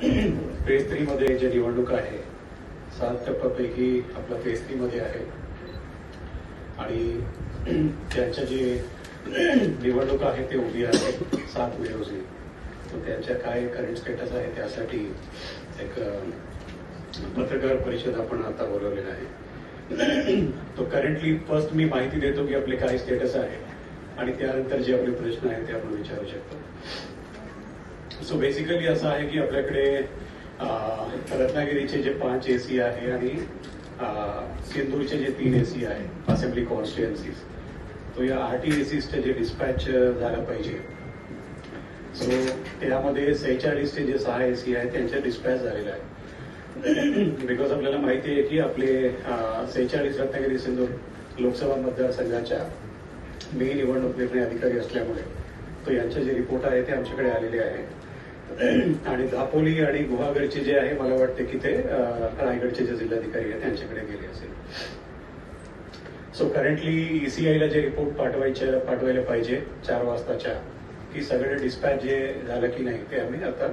Phase three मध्ये जे निवडणूक आहे सात टप्प्यापैकी आपला फेज थ्री मध्ये आहे. आणि त्यांच्या जे निवडणूक आहे ते उभी आहे सात मे रोजी. तर त्यांच्या काय करंट स्टेटस आहे त्यासाठी एक पत्रकार परिषद आपण आता बोलवलेला आहे. तो करंटली फर्स्ट मी माहिती देतो की आपले काय स्टेटस आहे आणि त्यानंतर जे आपले प्रश्न आहेत ते आपण विचारू शकतो. सो बेसिकली असं आहे की आपल्याकडे रत्नागिरीचे जे पाच एसी आहे आणि सिंधूरचे जे तीन एसी आहे असेंब्ली कॉन्स्टिट्युएन्सीज तो या आर टी एसीसचे जे डिस्पॅच झालं पाहिजे. सो त्यामध्ये सेहेचाळीसचे जे सहा एसी आहेत त्यांचे डिस्पॅच झालेलं आहे बिकॉज आपल्याला माहिती आहे की आपले सेहेचाळीस रत्नागिरी सिंधूर लोकसभा मतदारसंघाच्या मी निवडणूक निर्णय अधिकारी असल्यामुळे तो यांचे जे रिपोर्ट आहे ते आमच्याकडे आलेले आहेत आणि दापोली आणि गुहागडचे जे आहे मला वाटते की ते रायगडचे जे जिल्हाधिकारी आहेत त्यांच्याकडे गेले असेल. सो करंटली ईसीआयला जे रिपोर्ट पाठवायचे पाठवायला पाहिजे चार वाजताच्या की सगळे डिस्पॅच जे झालं की नाही ते आम्ही आता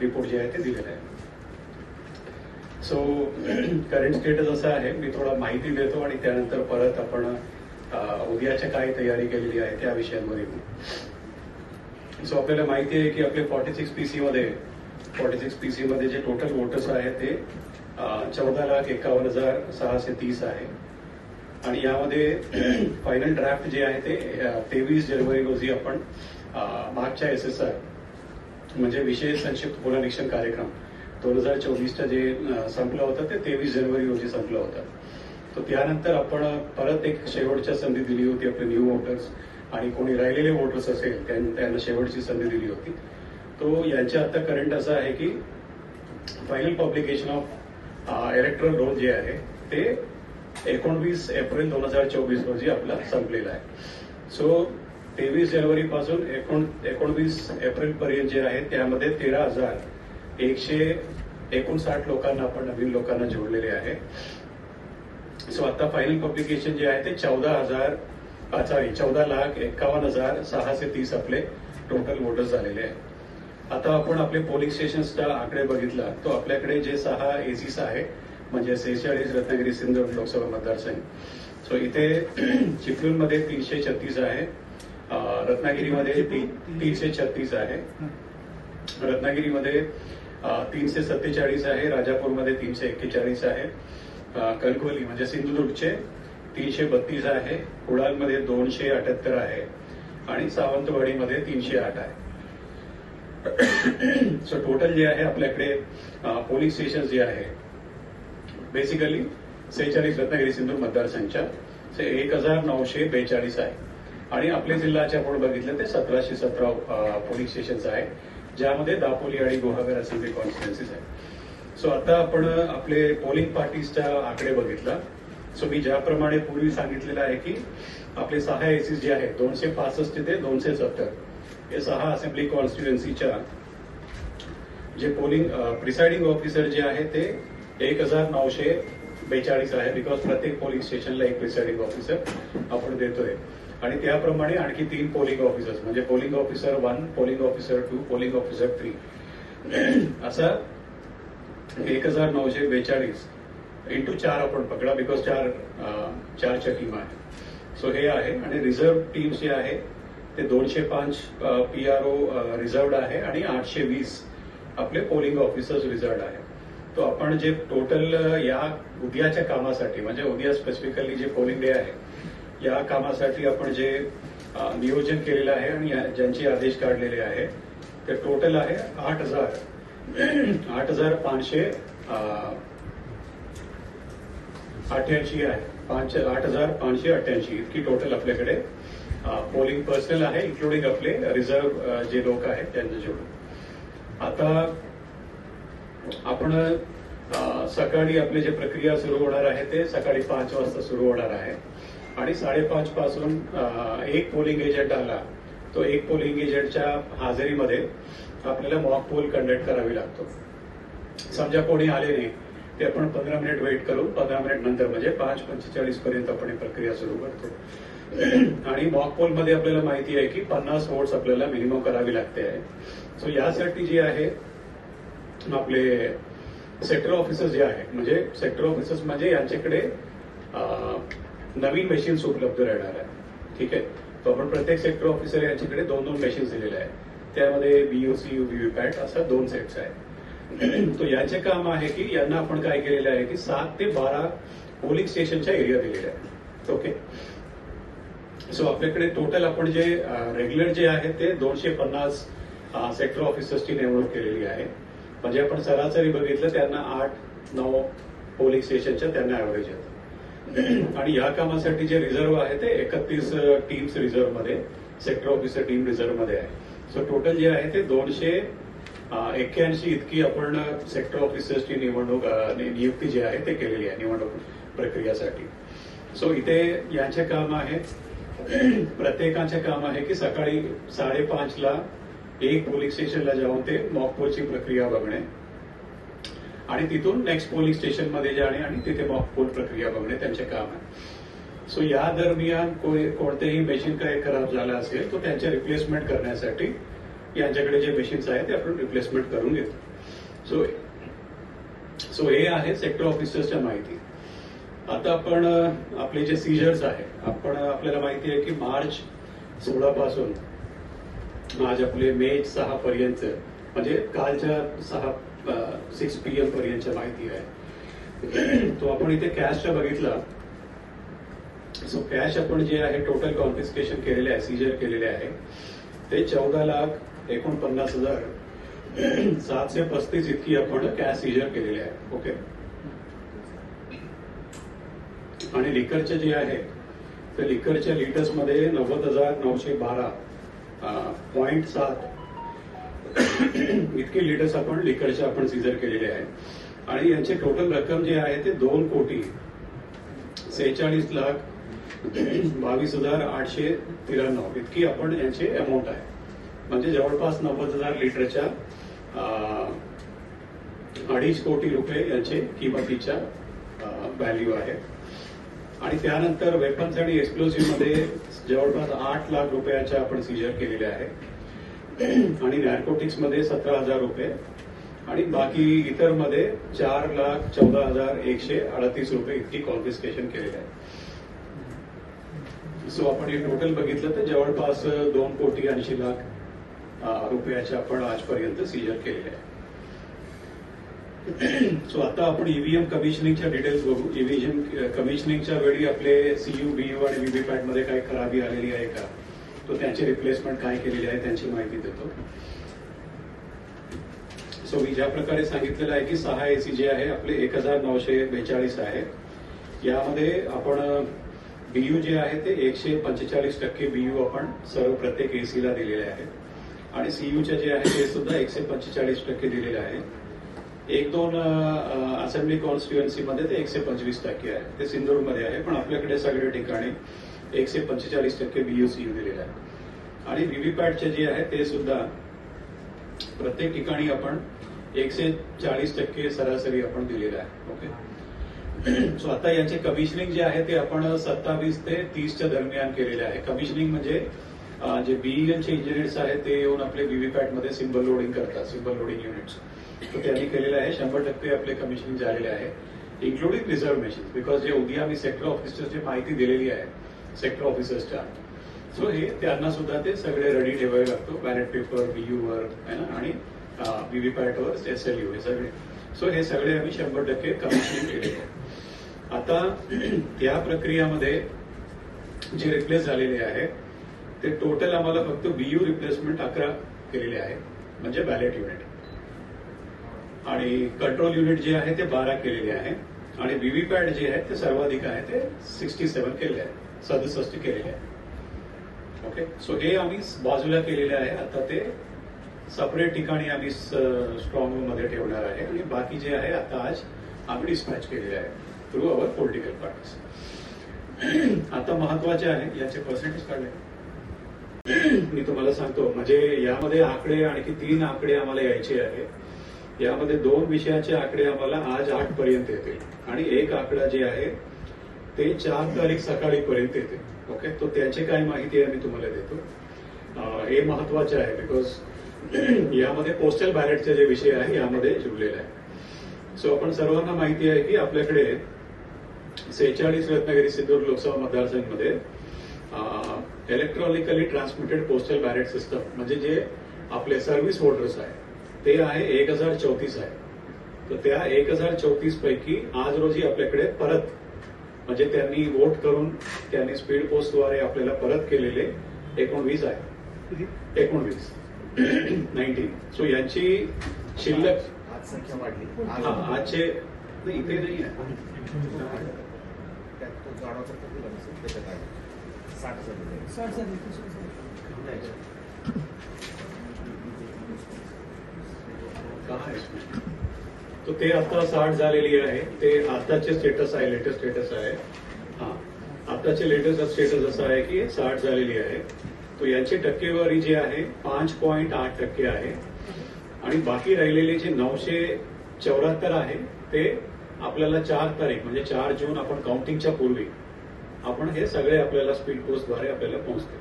रिपोर्ट जे आहे ते दिलेलं आहे. सो करंट स्टेटस असं आहे मी थोडा माहिती देतो आणि त्यानंतर परत आपण उद्याच्या काय तयारी केलेली आहे त्या विषयांमध्ये सो आपल्याला माहिती आहे की आपले फॉर्टी सिक्स पीसी मध्ये फॉर्टी सिक्स पीसी मध्ये जे टोटल वोटर्स आहेत ते चौदा लाख एकावन्न हजार सहाशे तीस आहे. आणि यामध्ये फायनल ड्राफ्ट जे आहे ते तेवीस जानेवारी रोजी आपण मागच्या एस एस आर म्हणजे विशेष संक्षिप्त पुनरीक्षण कार्यक्रम दोन हजार चोवीसचा जे संपलं होतं ते तेवीस जानेवारी रोजी संपलं होतं. तर त्यानंतर आपण परत एक शेवटच्या संधी दिली होती आपले न्यू वोटर्स आणि कोणी राहिलेले वोटर्स असेल त्यांनी त्यांना शेवटची संधी दिली होती. तो यांच्या आता करंट असं आहे की final publication of electoral roll जे आहे ते एकोणवीस एप्रिल दोन हजार चोवीस रोजी आपला संपलेला आहे. सो तेवीस जानेवारी पासून एकोण एकोणवीस एप्रिल पर्यंत जे आहे त्यामध्ये तेरा हजार एकशे एकोणसाठ लोकांना आपण नवीन लोकांना जोडलेले आहे. सो आता फायनल पब्लिकेशन जे आहे ते चौदा हजार सॉरी चौदा लाख एक्कावन्न हजार सहाशे तीस आपले टोटल वोटर्स झालेले आहे आता आपण आपले पोलिंग स्टेशन्सचा आकडे बघितला तो आपल्याकडे जे सहा एसीस आहे म्हणजे सेहेचाळीस रत्नागिरी सिंधुदुर्ग लोकसभा मतदारसंघ. सो इथे चिपळूणमध्ये तीनशे छत्तीस आहे रत्नागिरीमध्ये तीनशे छत्तीस आहे रत्नागिरीमध्ये तीनशे सत्तेचाळीस आहे राजापूरमध्ये तीनशे एक्केचाळीस आहे अं, कणकवली म्हणजे सिंधुदुर्गचे तीनशे बत्तीस आहे कुडाळमध्ये दोनशे अठ्याहत्तर आहे आणि सावंतवाडीमध्ये तीनशे आठ आहे. सो टोटल जे आहे आपल्याकडे पोलिंग स्टेशन जे आहे बेसिकली सेहेचाळीस रत्नागिरी सिंधू मतदारसंघच्या एक हजार नऊशे बेचाळीस आहे. आणि आपल्या जिल्ह्याच्या आपण बघितलं ते सतराशे सतरा पोलिंग स्टेशन्स आहे ज्यामध्ये दापोली आणि गुहागर असेंब्ली कॉन्स्टिट्युन्सीज आहे सो आता आपण आपले पोलिंग पार्टीजच्या आकडे बघितला. सो मी ज्याप्रमाणे पूर्वी सांगितलेलं आहे की आपले सहा एसीस जे आहेत दोनशे पासष्ट ते दोनशे सत्तर हे सहा असेंब्ली कॉन्स्टिट्युएन्सीच्या जे पोलिंग प्रिसाइडिंग ऑफिसर जे आहे ते एक हजार नऊशे बेचाळीस आहे बिकॉज प्रत्येक पोलिंग स्टेशनला एक प्रिसाइडिंग ऑफिसर आपण देतोय. आणि त्याप्रमाणे आणखी तीन पोलिंग ऑफिसर्स म्हणजे polling officer one polling officer two polling officer three असा एक हजार नऊशे बेचाळीस इंटू चार आपण पकडा बिकॉज चार चारच्या टीम आहे सो हे आहे आणि रिझर्व्ह टीम जे आहे ते दोनशे पाच पी आर ओ रिझर्व्ड आहे आणि आठशे वीस आपले पोलिंग ऑफिसर्स रिझर्व्ड आहे. तो आपण जे टोटल या उद्याच्या कामासाठी म्हणजे उद्या स्पेसिफिकली जे पोलिंग डे आहे या कामासाठी आपण जे नियोजन केलेलं आहे आणि ज्यांचे आदेश काढलेले आहे ते टोटल आहे आठ हजार. आठ हजार पाचशे अठ्ठ्याऐंशी आहे. पाच आठ हजार पाचशे अठ्ठ्याऐंशी. इतकी टोटल आपल्याकडे पोलिंग पर्सनल आहे इन्क्लुडिंग आपले रिझर्व्ह जे लोक आहेत त्यांना जोडून आता आपण सकाळी आपली जे प्रक्रिया सुरू होणार आहे ते सकाळी पाच वाजता सुरू होणार आहे. आणि साडेपाच पासून एक पोलिंग एजंट आला तो एक पोलिंग एजंटच्या हाजेरीमध्ये आपल्याला मॉक पोल कंडक्ट करावी लागतो. समजा कोणी आले नाही ते आपण पंधरा मिनिट वेट करू. पंधरा मिनिट नंतर म्हणजे पाच पंचेचाळीस पर्यंत आपण ही प्रक्रिया सुरू करतो. आणि मॉक पोलमध्ये आपल्याला माहिती आहे की पन्नास वोट्स आपल्याला मिनिमम करावी लागते आहे. सो यासाठी जे आहे आपले सेक्टर ऑफिसर्स जे आहेत म्हणजे सेक्टर ऑफिसर्स म्हणजे यांच्याकडे नवीन मशीन्स उपलब्ध राहणार आहे ठीक आहे? तो आपण प्रत्येक सेक्टर ऑफिसर यांच्याकडे दोन दोन मशीन्स दिलेले आहेत. त्यामध्ये बीओसी पॅट असं दोन सेट्स आहेत. तो यांचे काम आहे की यांना आपण काय केलेलं आहे की सात ते बारा पोलिंग स्टेशनच्या एरिया दिलेल्या आहेत. ओके सो आपल्याकडे टोटल आपण जे रेग्युलर जे आहे ते दोनशे पन्नास सेक्टर ऑफिसर्सची नेमणूक केलेली आहे. म्हणजे आपण सरासरी बघितलं त्यांना आठ नऊ पोलिंग स्टेशनच्या त्यांना ऍव्हरेज येतं आणि या कामासाठी जे रिझर्व्ह आहे ते एकतीस टीम्स रिझर्व्हमध्ये सेक्टर ऑफिसर टीम रिझर्व्हमध्ये आहे. सो टोटल जे आहे ते दोनशे एक्क्याऐंशी इतकी आपण सेक्टर ऑफिसर्सची निवडणूक नियुक्ती जी आहे ते केलेली आहे निवडणूक प्रक्रियासाठी. सो इथे यांचे काम आहे प्रत्येकाचे काम आहे की सकाळी साडेपाच ला एक पोलिंग स्टेशनला जाऊन ते मॉक पोलची प्रक्रिया बघणे. आणि तिथून नेक्स्ट पोलिंग स्टेशनमध्ये जाणे आणि तिथे मॉक पोल प्रक्रिया बघणे त्यांचे काम आहे. सो या दरम्यान कोणतेही मेशीन काही खराब झालं असेल तो त्यांचे रिप्लेसमेंट करण्यासाठी यांच्याकडे जे मशीन्स आहेत ते आपण रिप्लेसमेंट करून घेतो. सो सो हे आहे सेक्टर ऑफिसर्सच्या माहिती. आता आपण आपले जे सीजर्स आहे आपण आपल्याला माहिती आहे की मार्च सोळा पासून आज आपले मे सहा पर्यंत म्हणजे कालच्या सहा सिक्स पी एम पर्यंतच्या माहिती आहे. तो आपण इथे कॅशच्या बघितला. सो कॅश आपण जे आहे टोटल कॉन्फिस्केशन केलेले आहे सीजर केलेले आहे ते चौदा लाख एकोणपन्नास हजार सातशे पस्तीस इतकी आपण कॅश सीजर केलेली आहे. ओके आणि लिकरचे जे आहे ते लिकरच्या लिटर्समध्ये नव्वद हजार नऊशे बारा पॉइंट सात इतके लिटर्स आपण लिकरचे आपण सीजर केलेले आहे. आणि यांची टोटल रक्कम जी आहे ते दोन कोटी सेहेचाळीस लाख बावीस हजार आठशे त्र्याण्णव इतकी आपण यांचे अमाऊंट आहे. म्हणजे जवळपास नव्वद हजार लिटरच्या अडीच कोटी रुपये यांचे किमतीच्या व्हॅल्यू आहे. आणि त्यानंतर वेपन्स आणि एक्सप्लोसिव्हमध्ये जवळपास आठ लाख रुपयाच्या आपण सीजर केलेले आहे. आणि नॅर्कोटिक्समध्ये सतरा हजार रुपये. आणि बाकी इतरमध्ये चार लाख चौदा हजार एकशे अडतीस रुपये इतकी कॉन्फिस्केशन केलेली आहे. सो आपण हे टोटल बघितलं तर जवळपास दोन कोटी ऐंशी लाख रुपयाचे आपण आजपर्यंत सीजर केलेले आहे. सो आता आपण ईव्हीएम कमिशनिंगच्या डिटेल्स बघू. ईव्हीएम कमिशनिंगच्या वेळी आपले सीयू बीयू आणि व्हीव्हीपॅटमध्ये काही खराबी आलेली आहे का? तो त्यांची रिप्लेसमेंट काय केलेली आहे त्यांची माहिती देतो. सो मी ज्या प्रकारे सांगितलेलं आहे की सहा एसी जे आहे आपले एक हजार नऊशे बेचाळीस आहे. यामध्ये आपण बीयू जे आहे ते एकशे पंचेचाळीस टक्के बीयू आपण सर्व प्रत्येक एसीला दिलेले आहे आणि सीयूच्या जे आहे ते सुद्धा एकशे पंचेचाळीस टक्के दिलेले आहे. एक दोन असेंब्ली कॉन्स्टिट्युएन्सी मध्ये ते एकशे पंचवीस टक्के आहे. ते सिंधुदुर्गमध्ये आहे पण आपल्याकडे सगळ्या ठिकाणी एकशे पंचेचाळीस टक्के बीयूसीयू दिलेले आहे. आणि व्हीव्हीपॅटचे जे आहे ते सुद्धा प्रत्येक ठिकाणी आपण एकशे चाळीस टक्के सरासरी आपण दिलेलं आहे. ओके सो आता यांचे कमिशनिंग जे आहे ते आपण सत्तावीस ते तीसच्या दरम्यान केलेले आहे. कमिशनिंग म्हणजे जे बीईएलचे इंजिनियर्स आहेत ते येऊन आपले व्हीव्हीपॅटमध्ये सिम्बल लोडिंग करतात सिम्बल लोडिंग युनिट्स तर त्यांनी केलेलं आहे. शंभर टक्के आपले कमिशनिंग झालेले आहे इन्क्लुडिंग रिझर्व्ह मशीन बिकॉज जे उद्या मी सेक्टर ऑफिसर्सची माहिती दिलेली आहे सेक्टर ऑफिसर्सच्या सो हे त्यांना सुद्धा ते सगळे रेडी ठेवावे लागतो. बॅलेट पेपर बीयूवर है ना? आणि व्हीव्हीपॅटवर एस एल यू हे सगळे. सो हे सगळे आम्ही शंभर टक्के कमिशनिंग केले आहे. आता त्या प्रक्रियामध्ये जे रिप्लेस झालेले आहे ते टोटल आम्हाला फक्त बीयू रिप्लेसमेंट अकरा केलेले आहे म्हणजे बॅलेट युनिट आणि कंट्रोल युनिट जे आहे ते बारा केलेले आहे आणि व्हीव्हीपॅट जे आहे ते सर्वाधिक आहे ते सिक्स्टी सेव्हन केले आहे सदुसष्ट केलेले आहे. ओके सो हे आम्ही बाजूला केलेले आहे आता ते सपरेट ठिकाणी आम्ही स्ट्रॉंग रूममध्ये ठेवणार आहे आणि बाकी जे आहे आता आज आम्ही डिस्पॅच केलेले आहे थ्रू अवर पॉलिटिकल पार्टीज आता महत्त्वाचे आहे याचे पर्सेंटेज काढले. मी तुम्हाला सांगतो म्हणजे यामध्ये आकडे आणखी तीन आकडे आम्हाला यायचे आहे यामध्ये दोन विषयाचे आकडे आम्हाला आज आठ पर्यंत येतील. आणि एक आकडा जे आहे ते चार तारीख सकाळी पर्यंत येते ओके? तो त्याची काय माहिती आहे मी तुम्हाला देतो. हे महत्त्वाचे आहे बिकॉज यामध्ये पोस्टल बॅलेटचे जे विषय आहे यामध्ये जुळलेला आहे. सो आपण सर्वांना माहिती आहे की आपल्याकडे सेहेचाळीस रत्नागिरी सिंधुदुर्ग लोकसभा मतदारसंघामध्ये electronically transmitted postal ballot system म्हणजे जे आपले सर्व्हिस वोटर्स आहे ते आहे एक हजार चौतीस आहे. तर त्या एक हजार चौतीस पैकी आज रोजी आपल्याकडे परत म्हणजे त्यांनी वोट करून त्यांनी स्पीड पोस्टद्वारे आपल्याला परत केलेले एकोणवीस आहे. एकोणवीस. नाईन्टीन सो यांची शिल्लक आज संख्या वाढली. हा, आजचे नाही, इथे नाही आहे. तो ते आता साठ झालेली आहे. ते आताचे स्टेटस आहे लेटेस्ट स्टेटस आहे. हा. आताचे लेटेस्ट स्टेटस असं आहे की साठ झालेली आहे. तो यांची टक्केवारी जी आहे पाच पॉईंट आठ टक्के आहे. आणि बाकी राहिलेले जे नऊशे चौऱ्याहत्तर आहे ते आपल्याला चार तारीख म्हणजे चार जून आपण काउंटिंगच्या पूर्वी आपण हे सगळे आपल्याला स्पीड पोस्टद्वारे आपल्याला पोहोचते.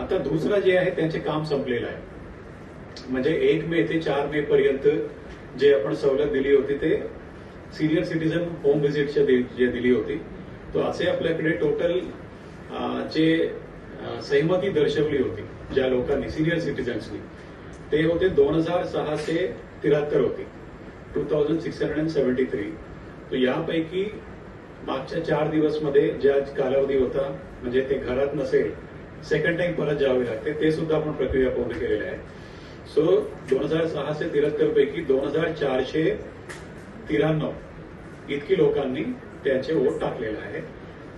आता दुसरं जे आहे त्यांचे काम संपलेलं आहे. म्हणजे एक मे ते चार मे पर्यंत जे आपण सवलत दिली होती ते सिनियर सिटीजन होम व्हिजिटच्या दि- जे दिली होती तो असे आपल्याकडे टोटल जे सहमती दर्शवली होती ज्या लोकांनी सिनियर सिटीजन्सनी ते होते दोन हजार सहाशे त्र्याहत्तर होती. Two thousand six hundred and seventy three तर यापैकी मागच्या चार दिवसमध्ये ज्या कालावधी होता म्हणजे ते घरात नसेल सेकंड टाइम परत जावे लागते ते सुद्धा आपण प्रक्रिया पूर्ण केलेली आहे सो दोन हजार सहाशे त्र्याहत्तर पैकी दोन हजार चारशे त्र्याण्णव इतकी लोकांनी त्यांचे वोट टाकलेले आहे.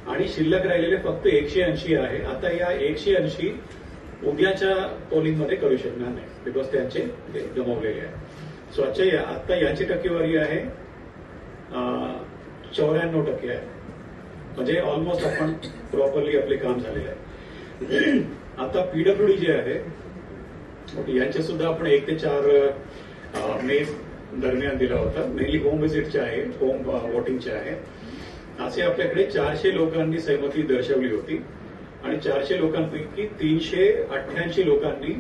आणि शिल्लक राहिलेले फक्त एकशे ऐंशी आहे. आता या एकशे ऐंशी उद्याच्या पोलिंगमध्ये करू शकणार नाही बिकॉज त्यांचे ते गमावलेले आहे सो आजच्या या आता याची टक्केवारी आहे चौऱ्याण्णव टक्के आहे. म्हणजे ऑलमोस्ट आपण प्रॉपरली आपले काम झालेले आहे. आता पीडब्ल्यूडी जे आहे यांचे सुद्धा आपण एक ते चार मे दरम्यान दिला होता. मेनली होम व्हिजिटचे आहे होम वोटिंगचे आहे. असे आपल्याकडे चारशे लोकांनी सहमती दर्शवली होती आणि चारशे लोकांपैकी तीनशे अठ्ठ्याऐंशी लोकांनी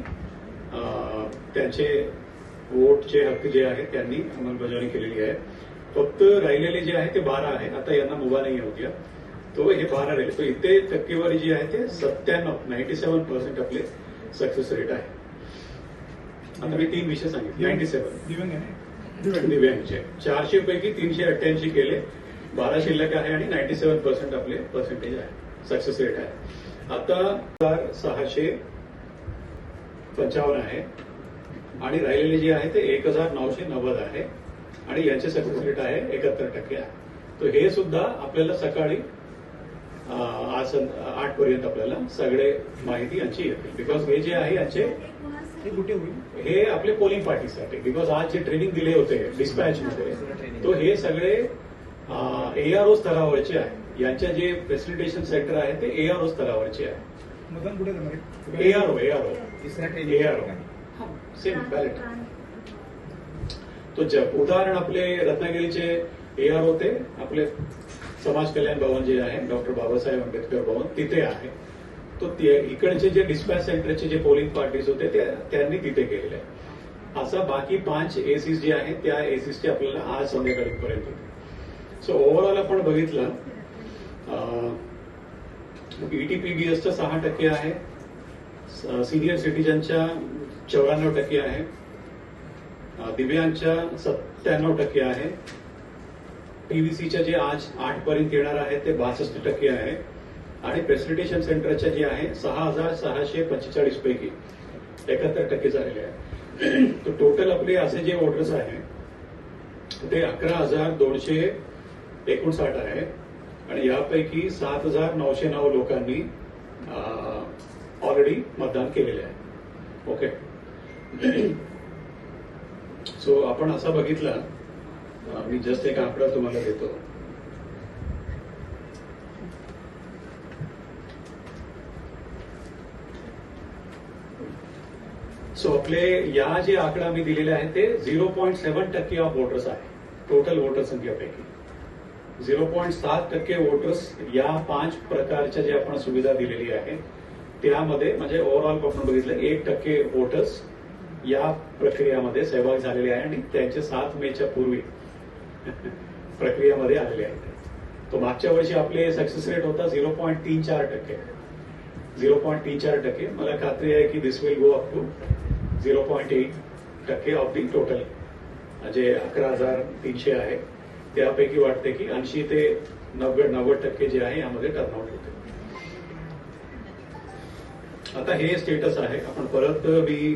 त्यांचे वोटचे हक्क जे आहे त्यांनी अंमलबजावणी केलेली आहे. फक्त राहिलेले जे आहे ते बारा आहे आता यांना मुभा नाही होत्या तो हे बारा राहिले. तो इथे टक्केवारी जी आहे ते सत्त्याण्णव नाईन्टी सेव्हन पर्सेंट आपले सक्सेस रेट आहे. आता मी तीन विषय सांगितले. नाईन्टी सेव्हन दिव्यांगचे. चारशे पैकी तीनशे अठ्ठ्याऐंशी केले. बारा शिल्लक आहे आणि नाईन्टी सेव्हन पर्सेंट आपले पर्सेंटेज आहे. सक्सेस रेट आहे. आता हजार सहाशे पंचावन्न आहे. आणि राहिलेले जे आहे ते एक हजार नऊशे नव्वद आहे. आणि यांचे सक्सेस रेट आहे एकाहत्तर टक्के. आहे तर हे सुद्धा आपल्याला सकाळी आज आठ पर्यंत आपल्याला सगळे माहिती यांची येते. बिकॉज हे जे आहे यांचे हे हे आपले पोलिंग पार्टीसाठी बिकॉज आज जे ट्रेनिंग दिले होते डिस्पॅच मध्ये तो हे सगळे एआरओ स्तरावरचे आहे. यांच्या जे फॅसिलिटेशन सेंटर आहे ते एआरओ स्तरावरचे आहे? ARO ARO ARO. Same ballot तो उदाहरण आपले रत्नागिरीचे ए आर होते. आपले समाज कल्याण भवन जे आहे डॉक्टर बाबासाहेब आंबेडकर भवन तिथे आहे. तो ते- इकडचे जे डिस्पॅच सेंटरचे जे पोलिंग पार्टीज होते ते त्यांनी तिथे केलेले आहे असा बाकी पाच एसीस जे आहेत त्या एसीसचे आपल्याला आज संध्याकाळीपर्यंत होते. सो ओव्हरऑल आपण बघितलं ईटीपीबीएसचं सहा टक्के आहे. सिनियर सिटीजनच्या चौऱ्याण्णव टक्के आहे. दिव्यांच्या सत्त्याण्णव टक्के आहे. पीव्हीसीच्या जे आज आठ पर्यंत येणार आहे ते बासष्ट टक्के आहे. आणि फॅसिलिटेशन सेंटरच्या जे आहे सहा हजार सहाशे पंचेचाळीस पैकी एकाहत्तर टक्के झालेले आहे. तर टोटल आपले असे जे ऑर्डर्स आहे ते अकरा हजार दोनशे एकोणसाठ आहे. आणि यापैकी सात हजार नऊशे नऊ लोकांनी ऑलरेडी मतदान केलेले आहे. ओके सो आपण असा बघितला मी जस्ट एक आकडा तुम्हाला देतो. सो आपले या जे आकडा मी दिलेले आहे ते झिरो पॉईंट सेव्हन टक्के ऑफ वोटर्स आहे. टोटल वोटर संख्येपैकी झिरो पॉईंट सात टक्के वोटर्स या पाच प्रकारच्या जे आपण सुविधा दिलेली आहे त्यामध्ये म्हणजे ओव्हरऑल आपण बघितलं एक टक्के वोटर्स या प्रक्रियामध्ये सहभाग झालेले आहे आणि त्यांचे सात मेच्या पूर्वी प्रक्रियामध्ये आलेले आहेत तो मागच्या वर्षी आपले सक्सेस रेट होता झिरो पॉईंट तीन चार टक्के. झिरो पॉईंट तीन चार टक्के. मला खात्री आहे की this will go up to zero point eight टक्के ऑफ दी टोटल जे अकरा हजार तीनशे आहे. त्यापैकी वाटते की ऐंशी ते नव्वद नव्वद टक्के जे आहे यामध्ये टर्नआउट होते. आता हे स्टेटस आहे. आपण परत मी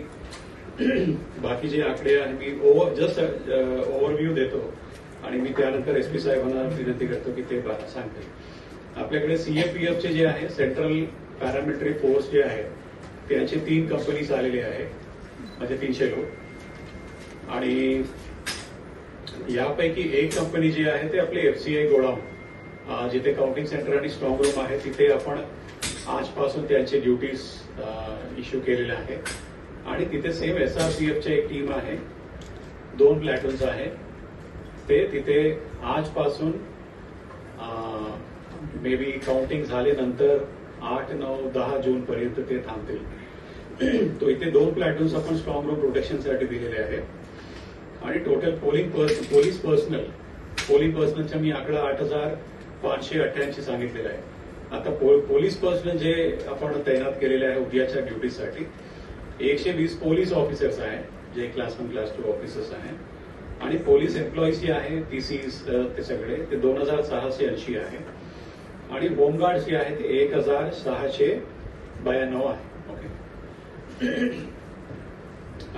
बाकीचे आकडे आहेत मी ओव्हर जस्ट ओव्हरव्ह्यू देतो. आणि मी त्यानंतर एस पी साहेबांना विनंती करतो की ते बा- सांगतील. आपल्याकडे सीएपीएफचे जे आहे सेंट्रल पॅरामिलिटरी फोर्स जे आहे त्यांचे तीन कंपनीज आलेले आहे म्हणजे तीनशे लोक. आणि यापैकी एक कंपनी जी आहे ते आपली एफसीआय गोडाऊन. जिथे काउंटिंग सेंटर आणि स्ट्रॉंग रूम आहे तिथे आपण आजपासून त्यांचे ड्युटीज इश्यू केलेले आहेत. आणि तिथे सेम एस आर सी एफच्या एक टीम आहे. दोन प्लॅटून्स आहे. ते तिथे आजपासून मे बी काउंटिंग झाल्यानंतर आठ नऊ दहा जून पर्यंत ते थांबतील. तो इथे दोन प्लॅटून्स आपण स्ट्रॉंग रूम प्रोटेक्शनसाठी दिलेले आहेत. आणि टोटल पोलिंग पर्स पोलीस पर्सनल पोलिंग पर्सनलचा मी आकडा आठ हजार पाचशे अठ्ठ्याऐंशी सांगितलेला आहे. आता पो- पोलीस पर्सनल जे आपण तैनात केलेले आहे उद्याच्या ड्युटीसाठी एकशे वीस पोलीस ऑफिसर्स आहे जे class one class two officers आहे आणि पोलीस एम्प्लॉईज जे आहे टी सी ते सगळे ते दोन हजार सहाशे ऐंशी आहे. आणि होमगार्ड जे आहे ते एक हजार सहाशे ब्याण्णव आहे. ओके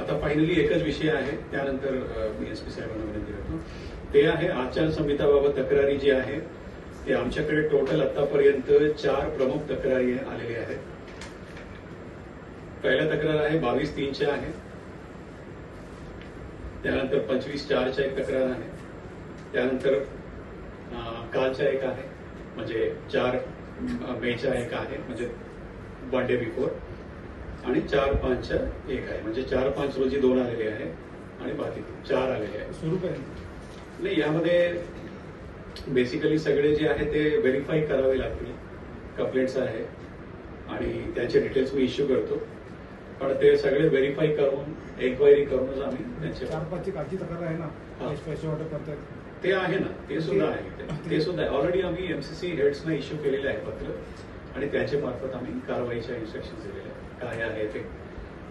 आता फायनली एकच विषय आहे त्यानंतर मी एस पी साहेबांना विनंती करतो. ते आहे आचारसंहिताबाबत तक्रारी जी आहे ते आमच्याकडे टोटल आतापर्यंत चार प्रमुख तक्रारी आलेल्या आहेत. पहिल्या तक्रार आहे बावीस तीनच्या आहे. त्यानंतर पंचवीस चारच्या एक तक्रार आहे. त्यानंतर कालच्या एक आहे म्हणजे चार मेच्या एक आहे म्हणजे वन डे बिफोर आणि चार पाचच्या एक आहे म्हणजे चार पाच रोजी दोन आलेले आहे आणि बाकी चार आलेले आहे. स्वरूप आहे नाही यामध्ये बेसिकली सगळे जे आहे ते व्हेरीफाय करावे लागतील. कंप्लेंट्स आहे. आणि त्याचे डिटेल्स मी इश्यू करतो. पण ते सगळे व्हेरीफाय करून एन्क्वायरी करूनच आम्ही त्यांचे चार पाचची कालची तक्रार आहे ना. हा. पैसे वाटप करतायत. ते आहे ना. ते सुद्धा आहे. ते- सुद्धा आहे. ऑलरेडी आम्ही एमसीसी हेड्सना इश्यू केलेले आहे पत्र. आणि त्यांच्या मार्फत आम्ही कारवाईच्या इन्स्ट्रक्शन दिलेले आहेत. काय आहे ते.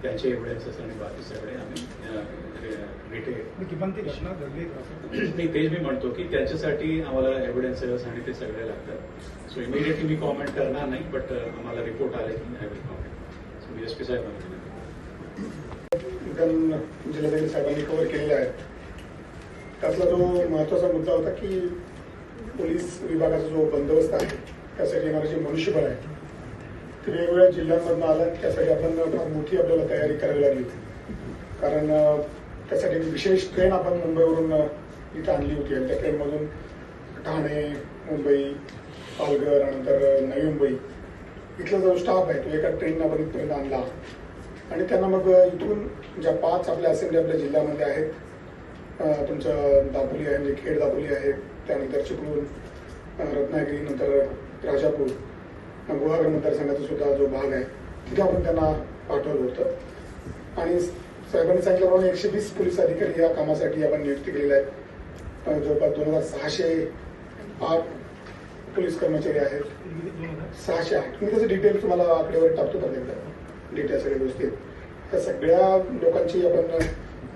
त्यांचे एव्हिडन्सेस आणि बाकी सगळे आम्ही किमान ती घटना घडली का? असं? नाही तेच मी म्हणतो की त्याच्यासाठी आम्हाला एव्हिडन्सेस आणि ते सगळे लागतात. सो इमिडिएटली मी कॉमेंट करणार नाही बट आम्हाला रिपोर्ट आले की आय विल कॉमेंट म्हणजे एस पी साहेब. जिल्हाधिकारी साहेबांनी कव्हर केलेले आहेत. त्यातला जो महत्त्वाचा मुद्दा होता की पोलीस विभागाचा जो बंदोबस्त आहे त्यासाठी येणारं जे मनुष्यबळ आहे ते वेगवेगळ्या जिल्ह्यांमधून आलं त्यासाठी आपण फार मोठी आपल्याला तयारी करावी लागली. कारण त्यासाठी विशेष ट्रेन आपण मुंबईवरून अं, इथं आणली होती. आणि त्या ट्रेनमधून ठाणे मुंबई पालघर नंतर नवी मुंबई इथला जो स्टाफ आहे तो एका ट्रेनला आपण इथपर्यंत आणला. आणि त्यांना मग इथून ज्या पाच आपल्या असेंब्ली आपल्या जिल्ह्यामध्ये आहेत तुमचं दापोली आहे म्हणजे खेड दापोली आहे त्यानंतर चिपळूण रत्नागिरी नंतर राजापूर गुहागर मतदारसंघाचा सुद्धा जो भाग आहे तिथे आपण त्यांना पाठवलं होतं. आणि साहेबांनी सांगितल्याप्रमाणे एकशे वीस पोलीस अधिकारी या कामासाठी आपण नियुक्ती केलेल्या आहे. जवळपास दोन हजार सहाशे आठ पोलीस कर्मचारी आहेत. सहाशे आठ मी त्याचं डिटेल तुम्हाला आकडेवारी टाकतो पण एकदा. डिटेल सगळे व्यवस्थित. त्या सगळ्या लोकांची आपण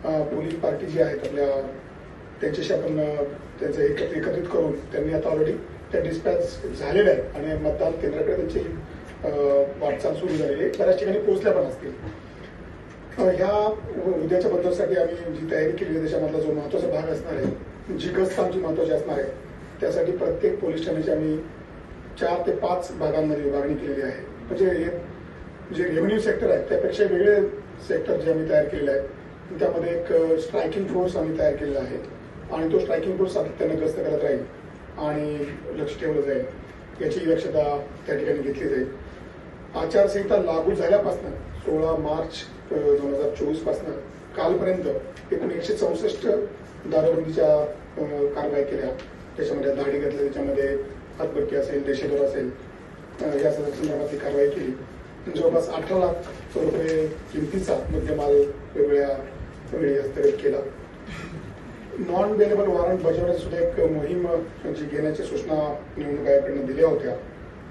अं, पोलीस पार्टी जी आहेत आपल्या त्यांच्याशी आपण त्यांचं एकत्र एकत्रित करून त्यांनी आता ऑलरेडी त्या डिस्पॅच झालेल्या आहेत. आणि मतदान केंद्राकडे त्यांची वाटचाल सुरू झालेली आहे. बऱ्याच ठिकाणी पोहोचल्या पण असतील. ह्या उद्याच्या बद्दलसाठी आम्ही जी तयारी केली आहे त्याच्यामधला जो महत्त्वाचा भाग असणार आहे जी गस्त आमची महत्वाची असणार आहे त्यासाठी प्रत्येक पोलीस ठाण्याची आम्ही चार ते पाच भागांमध्ये विभागणी केलेली आहे. म्हणजे हे जे रेव्हेन्यू सेक्टर आहे त्यापेक्षा वेगळे सेक्टर जे आम्ही तयार केलेले आहेत. त्यामध्ये एक स्ट्रायकिंग फोर्स आम्ही तयार केलेला आहे. आणि तो स्ट्रायकिंग फोर्स सातत्याने ग्रस्त करत राहील आणि लक्ष ठेवलं जाईल. याची दक्षता त्या ठिकाणी घेतली जाईल. आचारसंहिता लागू झाल्यापासून सोळा मार्च दोन हजार चोवीसपासून कालपर्यंत एकूण एकशे चौसष्ट दारूबंदीच्या कारवाई केल्या. त्याच्यामध्ये दाढी घातल्या त्याच्यामध्ये हातबक्की असेल देशभर असेल या या संदर्भातली कारवाई केली. जवळपास अठरा लाख रुपये किमतीचा मुद्देमाल वेगवेगळ्या वेळी हस्तगत केला. नॉन बेलेबल वॉरंट बजावण्याची सुद्धा एक मोहीम म्हणजे घेण्याच्या सूचना निवडणूक आयोगाकडनं दिल्या होत्या.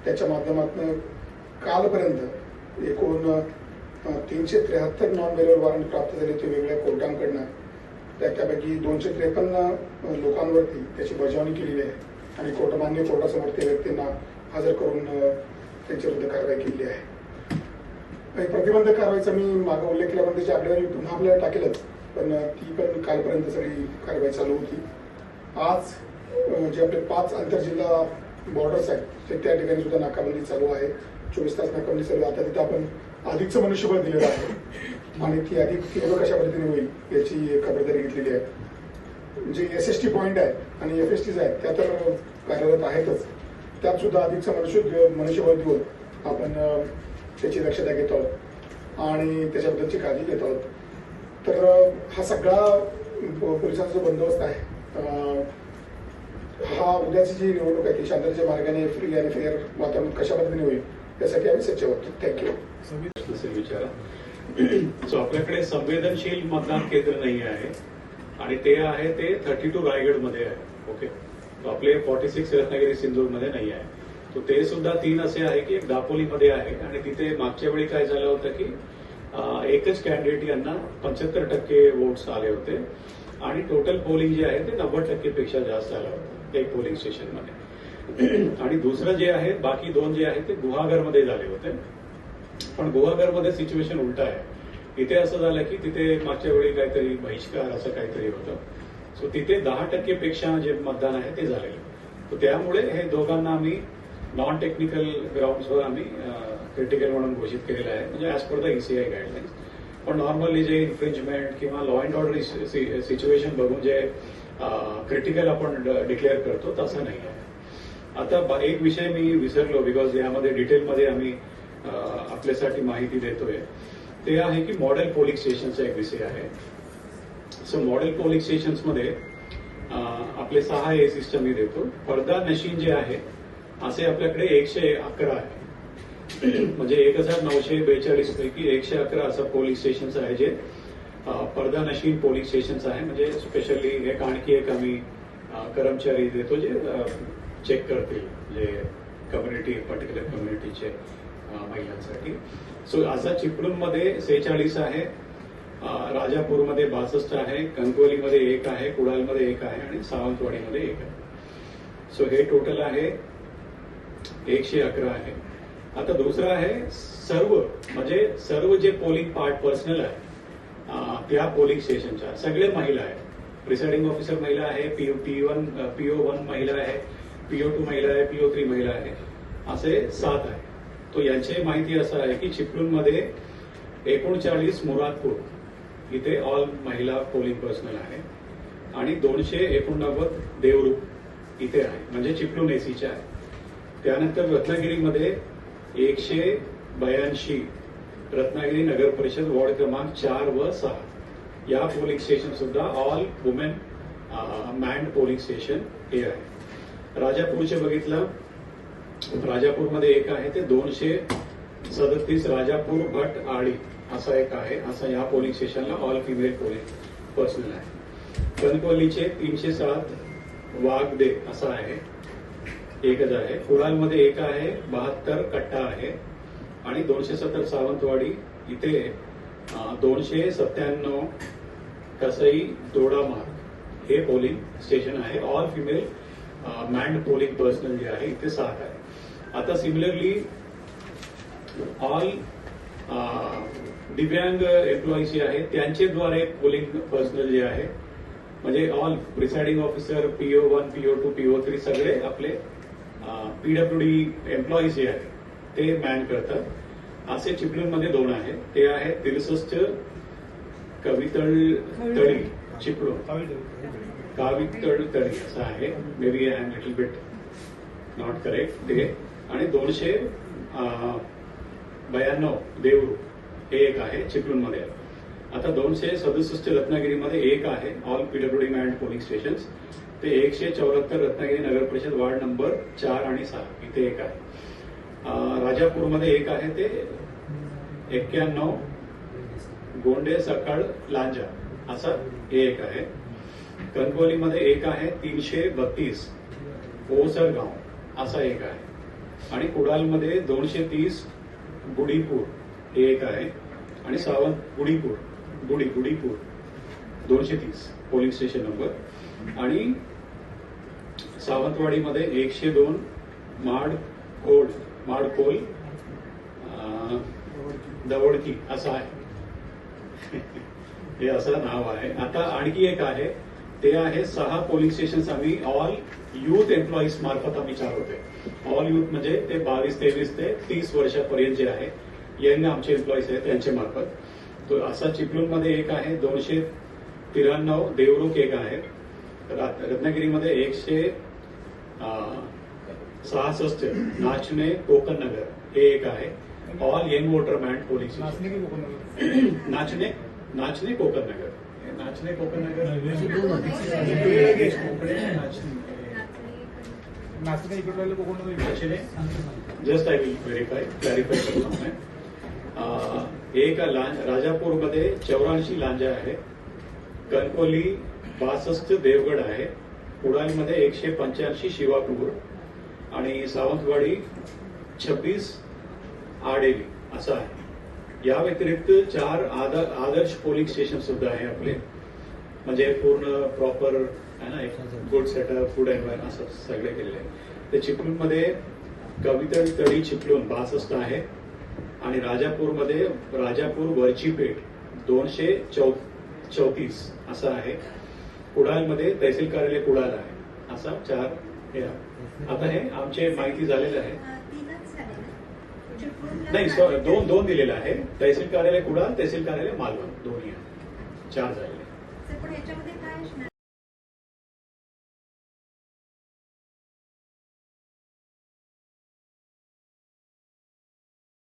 त्याच्या माध्यमातून कालपर्यंत एकूण तीनशे त्र्याहत्तर नॉन बेलेबल वॉरंट प्राप्त झाले ते वेगवेगळ्या कोर्टांकडनं. त्याच्यापैकी दोनशे त्रेपन्न लोकांवरती त्याची बजावणी केलेली आहे. आणि कोर्ट मान्य कोर्टासमोर त्या व्यक्तींना हजर करून त्यांच्याविरुद्ध त्यांच्या कारवाई केली आहे. प्रतिबंध कारवाईचा मी मागे उल्लेख केला पण त्याची आकडेवारी पुन्हा आपल्याला टाकेलच. पण ती पण कालपर्यंत सगळी कारवाई चालू होती. आज जे आपले पाच आंतरजिल्हा बॉर्डर्स आहेत ते त्या ठिकाणी सुद्धा नाकाबंदी चालू आहे. चोवीस तास नाकाबंदी चालू आता तिथं आपण अधिकचं मनुष्यबळ दिलेलं आहे. आणि ती अधिक तीव्र कशा पद्धतीने होईल याची खबरदारी घेतलेली आहे. जे एस एस टी पॉईंट आहे आणि एफ एस टीज आहेत त्या तर कार्यरत आहेतच. त्यात सुद्धा अधिकचं मनुष्य मनुष्यबळ देऊन आपण त्याची दक्षता घेत आहोत आणि त्याच्याबद्दलची काळजी घेत आहोत. तर हा सगळा पोलिसांचा जो बंदोबस्त आहे. हा उद्याची जी निवडणूक आहे ती शांततेच्या मार्गाने फ्री आणि फेअर वातावरण कशा पद्धतीने होईल यासाठी आम्ही सज्ज होतो थँक्यू असेल विचारा. सो आपल्याकडे संवेदनशील मतदान केंद्र नाही आहे. आणि ते आहे ते थर्टी टू रायगडमध्ये आहे. ओके तो आपले फॉर्टी सिक्स रत्नागिरी सिंधूरमध्ये नाही आहे. तो ते सुद्धा तीन असे आहे की एक दापोलीमध्ये आहे आणि तिथे मागच्या वेळी काय झालं होतं की एकच कॅन्डिडेट यांना पंच्याहत्तर टक्के वोट्स आले होते. आणि टोटल पोलिंग जे आहे ते नव्वद टक्केपेक्षा जास्त आलं होतं एक पोलिंग स्टेशनमध्ये आणि दुसरं जे आहे बाकी दोन जे आहे ते गुहागरमध्ये झाले होते. पण गुहागरमध्ये सिच्युएशन उलट आहे. इथे असं झालं की तिथे मागच्या वेळी काहीतरी बहिष्कार असं काहीतरी होतं. सो तिथे दहा टक्केपेक्षा जे मतदान आहे ते झालेलं. तर त्यामुळे हे दोघांना आम्ही नॉन टेक्निकल ग्राउंड्सवर आम्ही क्रिटिकल म्हणून घोषित केलेलं आहे. म्हणजे as per the ECI guidelines पण नॉर्मली जे इन्फ्रिंजमेंट किंवा लॉ अँड ऑर्डर सिच्युएशन बघून जे क्रिटिकल आपण डिक्लेअर करतो तसं नाही आहे. आता एक विषय मी विसरलो बिकॉज यामध्ये डिटेलमध्ये आम्ही आपल्यासाठी माहिती देतोय. ते आहे की मॉडेल पोलिंग स्टेशनचा एक विषय आहे. सो मॉडेल पोलिंग स्टेशन्समध्ये आपले सहा ए सिस्टम मी देतो. पडदा मशीन जे आहे असे आपल्याकडे एकशे अकरा आहे. म्हणजे एक हजार नऊशे बेचाळीस पैकी एकशे अकरा असं पोलिंग स्टेशन्स आहे जे पडदा नशीन पोलिंग स्टेशन्स आहे. म्हणजे स्पेशली एक आणखी एक आम्ही कर्मचारी देतो जे चेक करतील जे कम्युनिटी पर्टिक्युलर कम्युनिटीचे महिलांसाठी. सो असा चिपळूणमध्ये सेहेचाळीस आहे राजापूरमध्ये बासष्ट आहे कणकवलीमध्ये एक आहे कुडालमध्ये एक आहे आणि सावंतवाडीमध्ये एक आहे. सो हे टोटल आहे एकशे अकरा आहे. आता दुसरं आहे सर्व म्हणजे सर्व जे पोलिंग पार्ट पर्सनल आहे त्या पोलिंग स्टेशनच्या सगळे महिला आहेत. प्रिसाइडिंग ऑफिसर महिला आहे PO P one PO one महिला आहे पीओ टू महिला आहे पीओ थ्री महिला आहे असे सात आहे. तो यांची माहिती असं आहे की चिपळूणमध्ये एकोणचाळीस मुरादपूर इथे ऑल महिला पोलिंग पर्सनल आहे. आणि दोनशे एकोणनव्वद देवरूप इथे आहे. म्हणजे चिपळूण एसीच्या आहे. त्यानंतर रत्नागिरीमध्ये एकशे ब्याऐंशी रत्नागिरी नगर परिषद वॉर्ड क्रमांक चार व सहा. या पोलिंग स्टेशन सुद्धा all women manned polling station हे आहे. राजापूरचे बघितलं राजापूरमध्ये एक आहे ते दोनशे सदतीस राजापूर भट आळी असा एक आहे. असा या पोलिंग स्टेशनला ऑल फिमेल पोलिंग पर्सनल आहे. कणकवलीचे तीनशे सात वाघदे असा आहे. एकच आहे. कुडालमध्ये एक आहे बहात्तर कट्टा आहे. आणि दोनशे सत्तर सावंतवाडी इथे दोनशे सत्त्याण्णव कसई दोडामार्ग हे पोलिंग स्टेशन आहे. All female manned polling personnel जे आहे इथे सात आहे. आता सिमिलरली ऑल दिव्यांग एम्प्लॉईज जे आहेत त्यांच्याद्वारे पोलिंग पर्सनल जे आहे म्हणजे all presiding officer PO one PO two PO three सगळे आपले uh, पीडब्ल्यूडी एम्प्लॉईज जे आहेत ते मॅन करतात. असे चिपळूणमध्ये दोन आहेत. ते आहेत तिरसष्ट कवितळ तळी चिपळूण. कावितळ तळी असं आहे. May be I am little bit not correct ते आणि दोनशे ब्याण्णव देवरू हे एक आहे चिपळूणमध्ये. आहे. आता दोनशे सदुसष्ट रत्नागिरीमध्ये एक आहे all PWD manned polling stations ते एकशे चौऱ्याहत्तर रत्नागिरी नगर परिषद वार्ड नंबर चार आणि सहा इथे एक आहे. राजापूरमध्ये एक आहे ते एक्क्याण्णव गोंडे सकाळ लांजा असा हे एक आहे. कणकवलीमध्ये एक आहे तीनशे बत्तीस ओसर गाव असा एक आहे. आणि कुडालमध्ये दोनशे तीस गुडीपूर हे एक आहे. आणि सावंत गुडीपूर गुडी गुडीपूर दोनशे तीस पोलिंग स्टेशन नंबर. आणि सावंतवाडीमध्ये एकशे दोन माड कोड माडकोल कोल दवडकी असं आहे. हे असं नाव आहे. आता आणखी एक आहे. ते आहे सहा पोलिंग स्टेशन आम्ही ऑल युथ एम्प्लॉईज मार्फत आम्ही चालवते ऑल युथ म्हणजे ते बावीस तेवीस ते तीस वर्षापर्यंत जे आहे यंग आमचे एम्प्लॉईज आहेत त्यांच्या मार्फत. तो असा चिपळूणमध्ये एक आहे दोनशे त्र्याण्णव देवरुख एक आहे. रत- रत्नागिरीमध्ये एकशे सहासष्ट नाचणे कोकण नगर हे एक आहे. All young voter man polling Nachane Nachane Nachane Konkan Nagar. Nachane Konkan Nagar. Nachane इकडे राहिले Konkan Nachane. Just I will verify clarify करतो मैं. एक लां- राजापूरमध्ये चौऱ्याऐंशी लांजा आहे. कणकोली बासष्ट देवगड आहे. कुडालीमध्ये एकशे पंच्याऐंशी शिवापूर. आणि सावंतवाडी छब्बीस आडेली. असं आहे. या व्यतिरिक्त चार आदर आदर्श पोलिंग स्टेशन सुद्धा आहे आपले. म्हणजे पूर्ण प्रॉपर आहे ना एक गुड सेटअप फूड एन्व्हायरमेंट असं सगळे केलेले आहे ते चिपळूणमध्ये कवितळ तळी चिपळूण बासष्ट आहे. आणि राजापूरमध्ये राजापूर वरची पेठ दोनशे चौ चौतीस असं आहे. कुडालमध्ये तहसील कार्यालय कुडाळ आहे. असा चार हे आता हे आमचे माहिती झालेलं आहे तीनच झाले ना चिपळूणला नाही सॉरी दोन दोन दिलेलं आहे तहसील कार्यालय कुडाळ तहसील कार्यालय मालवण. दोन्ही आहे चार झालेले